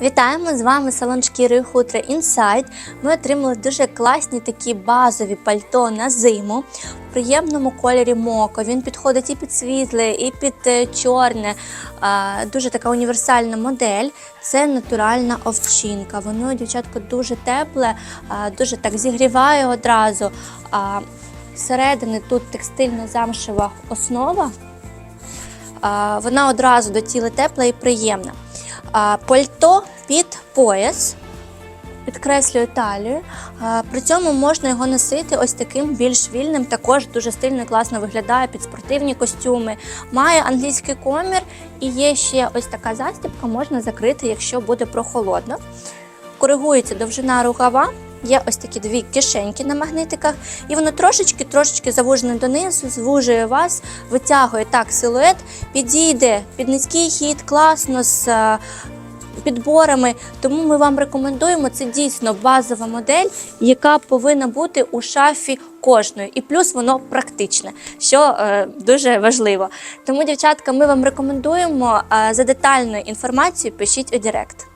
Вітаємо з вами салон шкіри хутра Інсайд. Ми отримали дуже класні такі базові пальто на зиму в приємному кольорі моко. Він підходить і під світле, і під е, чорне. Дуже така універсальна модель. Це натуральна овчинка. Воно, дівчатко, дуже тепле, дуже так зігріває одразу. Всередини тут текстильно-замшева основа. Вона одразу до тіла тепла і приємна. Пальто під пояс. Підкреслюю талію. При цьому можна його носити ось таким більш вільним, також дуже стильно і класно виглядає під спортивні костюми. Має англійський комір і є ще ось така застібка, можна закрити, якщо буде прохолодно. Коригується довжина рукава. Є ось такі дві кишеньки на магнитиках, і воно трошечки-трошечки завужене донизу, звужує вас, витягує так силует, підійде під низький хід, класно з е, підборами. Тому ми вам рекомендуємо це дійсно базова модель, яка повинна бути у шафі кожної. І плюс воно практичне, що е, дуже важливо. Тому, дівчатка, ми вам рекомендуємо е, за детальною інформацією пишіть у Директ.